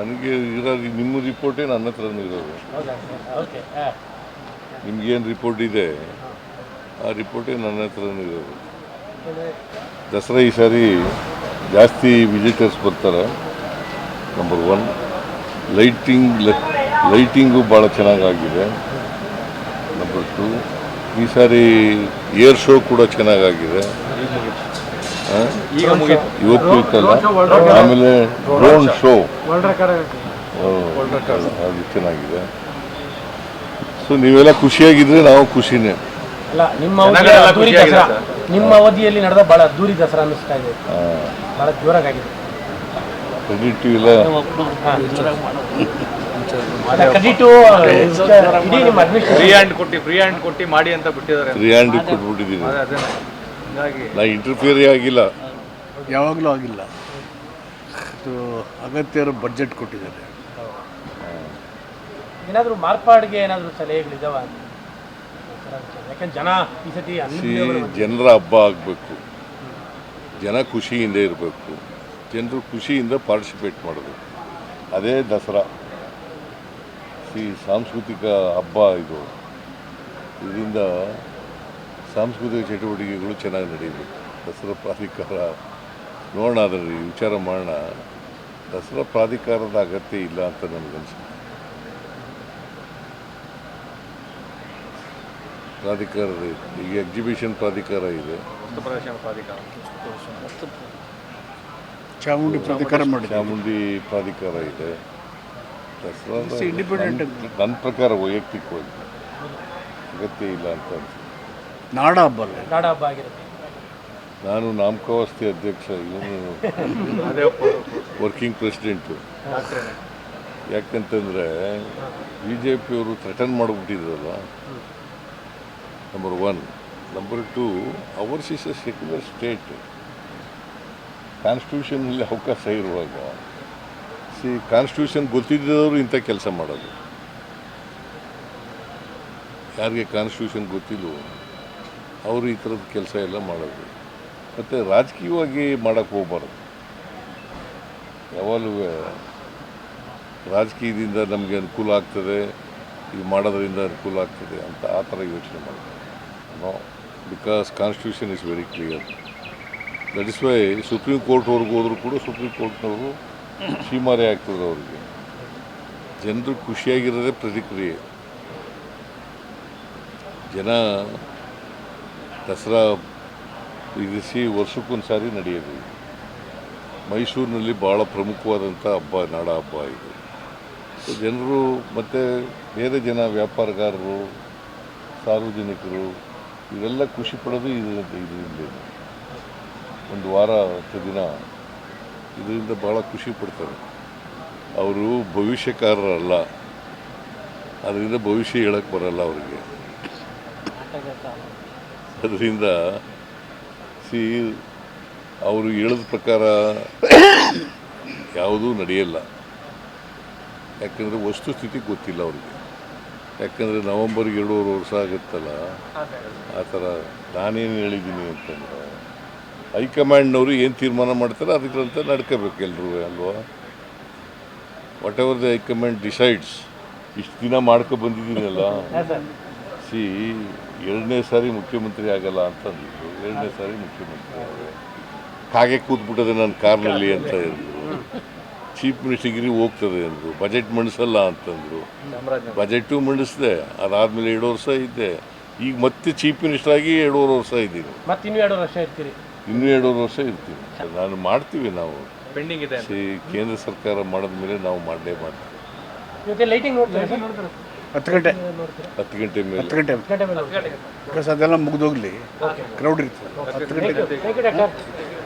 ನನಗೆ ಇರೋ ನಿಮ್ಮ ರಿಪೋರ್ಟೇ ನನ್ನ ಹತ್ರನೂ ಇರೋದು. ಹಾಂ ನಿಮ್ಗೇನು ರಿಪೋರ್ಟ್ ಇದೆ? ಆ ರಿಪೋರ್ಟೇ ನನ್ನ ಹತ್ರನೂ ಇರೋದು. ದಸರಾ ಈ ಸಾರಿ ಜಾಸ್ತಿ ವಿಸಿಟರ್ಸ್ ಬರ್ತಾರೆ. ನಂಬರ್ ಒನ್ ಲೈಟಿಂಗ್ ಲೈಟಿಂಗು ಭಾಳ ಚೆನ್ನಾಗಾಗಿದೆ. ನಂಬರ್ ಟು ಈ ಸಾರಿ ಏರ್ ಶೋ ಕೂಡ ಚೆನ್ನಾಗಾಗಿದೆ. ಆ? ಈಗ ಮುಗೀತು. ಇವತ್ತು ಇತ್ತಲ್ಲ? ಆಮೇಲೆ ಡ್ರೋನ್ ಶೋ ಅದು ಚೆನ್ನಾಗಿದೆ. ಸೊ ನೀವೆಲ್ಲ ಖುಷಿಯಾಗಿದ್ರೆ ನಾವು ಖುಷಿನೇ. ಅಲ್ಲ ನಿಮ್ಮ ಅವಧಿಯಲ್ಲಿ ಅದ್ದೂರಿ ದಸರಾ. ನಿಮ್ಮ ಅವಧಿಯಲ್ಲಿ ನಡೆದ ಬಹಳ ಅದ್ದೂರಿ ದಸರಾ ಅನ್ನಿಸ್ತಾ ಇದೆ. ಬಹಳ ಜೋರಾಗಿದೆ ಕ್ರೆಡಿಟ್ ಇಲ್ಲ ಕ್ರೆಡಿಟು ಇಡೀ ನಿಮ್ಮ ಫ್ರೀ ಹ್ಯಾಂಡ್ ಕೊಟ್ಟು ಫ್ರೀ ಹ್ಯಾಂಡ್ ಕೊಟ್ಟು ಮಾಡಿ ಅಂತ ಬಿಟ್ಟಿದ್ದಾರೆ ಫ್ರೀ ಹ್ಯಾಂಡ್ ಕೊಟ್ಬಿಟ್ಟಿದ್ದೀನಿ ಅದೇ ಅದೇ. ಹೀಗಾಗಿ ನಾ ಇಂಟರ್ಫಿಯರೇ ಆಗಿಲ್ಲ ಯಾವಾಗಲೂ ಆಗಿಲ್ಲ. ಅದು ಅಗತ್ಯರು ಬಜೆಟ್ ಬಡ್ಜೆಟ್ ಕೊಟ್ಟಿದ್ದಾರೆ ಏನಾದರೂ ಮಾರ್ಪಾಡಿಗೆ ಏನಾದರೂ ಸಲಹೆಗಳಿದಾವ ಯಾಕಂದ್ರೆ ಜನ ಈ ಸತಿ ಜನರ ಹಬ್ಬ ಆಗಬೇಕು. ಜನ ಖುಷಿಯಿಂದ ಇರಬೇಕು. ಜನರು ಖುಷಿಯಿಂದ ಪಾರ್ಟಿಸಿಪೇಟ್ ಮಾಡಬೇಕು ಅದೇ ದಸರಾ. ಈ ಸಾಂಸ್ಕೃತಿಕ ಹಬ್ಬ ಇದು. ಇದರಿಂದ ಸಾಂಸ್ಕೃತಿಕ ಚಟುವಟಿಕೆಗಳು ಚೆನ್ನಾಗಿ ನಡೀಬೇಕು. ದಸರಾ ಪ್ರಾಧಿಕಾರ ನೋಡೋಣ ಅದರಲ್ಲಿ ವಿಚಾರ ಮಾಡೋಣ. ದಸರಾ ಪ್ರಾಧಿಕಾರದ ಅಗತ್ಯ ಇಲ್ಲ ಅಂತ ನನಗನ್ಸುತ್ತೆ ಪ್ರಾಧಿಕಾರದ ಈಗ ಎಕ್ಸಿಬಿಷನ್ ಪ್ರಾಧಿಕಾರ ಇದೆ. ಚಾಮುಂಡಿ ಪ್ರಾಧಿಕಾರ ಮಾಡಿ ಚಾಮುಂಡಿ ಪ್ರಾಧಿಕಾರ ಇದೆ. ದಸರಾ ನನ್ನ ಪ್ರಕಾರ ವೈಯಕ್ತಿಕವಾಗಿ ಅಗತ್ಯ ಇಲ್ಲ ಅಂತ ಅನ್ಸುತ್ತೆ. ನಾಡ ಹಬ್ಬ ಅಲ್ಲ ನಾಡ ಹಬ್ಬ ಆಗಿರುತ್ತೆ. ನಾನು ನಾಮಕಾವಸ್ತಿ ಅಧ್ಯಕ್ಷ ಇವನು ವರ್ಕಿಂಗ್ ಪ್ರೆಸಿಡೆಂಟು ಯಾಕಂತಂದರೆ ಬಿ ಜೆ ಪಿಯವರು threaten ಮಾಡಿಬಿಟ್ಟಿದ್ರಲ್ಲ? Number one number two ours is a secular state ಕಾನ್ಸ್ಟಿಟ್ಯೂಷನಲ್ಲಿ ಅವಕಾಶ ಇರುವಾಗ ಸಿ ಕಾನ್ಸ್ಟಿಟ್ಯೂಷನ್ ಗೊತ್ತಿದ್ದವರು ಇಂಥ ಕೆಲಸ ಮಾಡೋದು. ಯಾರಿಗೆ ಕಾನ್ಸ್ಟಿಟ್ಯೂಷನ್ ಗೊತ್ತಿಲ್ವೋ ಅವರು ಈ ಥರದ ಕೆಲಸ ಎಲ್ಲ ಮಾಡೋದು. ಮತ್ತು ರಾಜಕೀಯವಾಗಿ ಮಾಡೋಕ್ಕೆ ಹೋಗ್ಬಾರ್ದು. ಯಾವಾಗಲೂ ರಾಜಕೀಯದಿಂದ ನಮಗೆ ಅನುಕೂಲ ಆಗ್ತದೆ, ಇದು ಮಾಡೋದರಿಂದ ಅನುಕೂಲ ಆಗ್ತದೆ ಅಂತ ಆ ಥರ ಯೋಚನೆ ಮಾಡ್ತಾರೆ no because constitution is very clear that is why supreme ಕೋರ್ಟ್ವರೆಗೂ ಹೋದರೂ ಕೂಡ ಸುಪ್ರೀಂ ಕೋರ್ಟ್ನವರು ಸೀಮಾರೆ ಆಗ್ತದೆ ಅವರಿಗೆ. ಜನರು ಖುಷಿಯಾಗಿರೋದೇ ಪ್ರತಿಕ್ರಿಯೆ. ಜನ ದಸರಾ ಇರಿಸಿ ವರ್ಷಕ್ಕೊಂದು ಸಾರಿ ನಡೆಯೋದು. ಇದು. ಮೈಸೂರಿನಲ್ಲಿ ಭಾಳ ಪ್ರಮುಖವಾದಂಥ ಹಬ್ಬ ನಾಡ ಹಬ್ಬ ಇದು. ಸೊ ಜನರು ಮತ್ತು ಬೇರೆ ಜನ ವ್ಯಾಪಾರಗಾರರು ಸಾರ್ವಜನಿಕರು ಇವೆಲ್ಲ ಖುಷಿ ಪಡೋದು ಇದರಿಂದ ಇದರಿಂದ. ಒಂದು ವಾರ ಹತ್ತು ದಿನ ಇದರಿಂದ ಭಾಳ ಖುಷಿ ಪಡ್ತಾರೆ. ಅವರು ಭವಿಷ್ಯಕಾರರಲ್ಲ. ಅದರಿಂದ ಭವಿಷ್ಯ ಹೇಳಕ್ಕೆ ಬರಲ್ಲ ಅವರಿಗೆ. ಅದರಿಂದ ಸಿ ಅವರು ಹೇಳಿದ ಪ್ರಕಾರ ಯಾವುದೂ ನಡೆಯಲ್ಲ. ಯಾಕಂದರೆ ವಸ್ತುಸ್ಥಿತಿ ಗೊತ್ತಿಲ್ಲ ಅವ್ರಿಗೆ. ಯಾಕಂದರೆ ನವಂಬರ್ಗೆ ಎರಡೂವರೆ ವರ್ಷ ಆಗುತ್ತಲ್ಲ. ಆ ಥರ ನಾನೇನು ಹೇಳಿದ್ದೀನಿ ಅಂತಂದ್ರೆ ಹೈಕಮಾಂಡ್ನವರು ಏನು ತೀರ್ಮಾನ ಮಾಡ್ತಾರೆ ಅದಕ್ಕಂತ ನಡ್ಕೋಬೇಕು ಎಲ್ಲರೂ ಅಲ್ವಾ? Whatever the high command decides ಇಷ್ಟು ದಿನ ಮಾಡ್ಕೊ ಬಂದಿದ್ದೀನಲ್ಲ. ಸಿ ಎರಡನೇ ಸಾರಿ ಮುಖ್ಯಮಂತ್ರಿ ಆಗಲ್ಲ ಅಂತಂದಿದ್ರು ಎರಡನೇ ಸಾರಿ ಮುಖ್ಯಮಂತ್ರಿ ಆದರೆ. ಹಾಗೆ ಕೂತ್ಬಿಟ್ಟದೆ ನನ್ನ ಕಾರ್ನಲ್ಲಿ ಅಂತ ಹೇಳಿದ್ರು ಚೀಫ್ ಮಿನಿಸ್ಟರ್ಗಿರಿ ಹೋಗ್ತದೆ ಅಂದರು. ಬಜೆಟ್ ಮಂಡಿಸಲ್ಲ ಅಂತಂದರು. ಬಜೆಟು ಮಂಡಿಸಿದೆ. ಅದಾದಮೇಲೆ ಎರಡು ವರ್ಷ ಇದ್ದೆ. ಈಗ ಮತ್ತೆ ಚೀಫ್ ಮಿನಿಸ್ಟರ್ ಆಗಿ ಎರಡೂವರೆ ವರ್ಷ ಇದ್ದೀನಿ. ಮತ್ತೆ ಇನ್ನೂ ಎರಡೂವರೆ ವರ್ಷ ಇರ್ತೀನಿ. ನಾನು ಮಾಡ್ತೀವಿ ನಾವು. ಪೆಂಡಿಂಗ್ ಇದೆ ಅಂತ. ಸಿ ಕೇಂದ್ರ ಸರ್ಕಾರ ಮಾಡಿದ ಮೇಲೆ ನಾವು ಮಾಡಲೇ ಮಾಡ್ತೀವಿ ಹತ್ತು ಗಂಟೆ. ಹತ್ತು ಗಂಟೆ ಮೇಲೆ. ಹತ್ತು ಗಂಟೆ? ಬಿಕಾಸ್ ಅದೆಲ್ಲ ಮುಗಿದೋಗ್ಲಿ. ಕ್ರೌಡ್ ಇರ್ತದೆ. ಹತ್ತು ಗಂಟೆ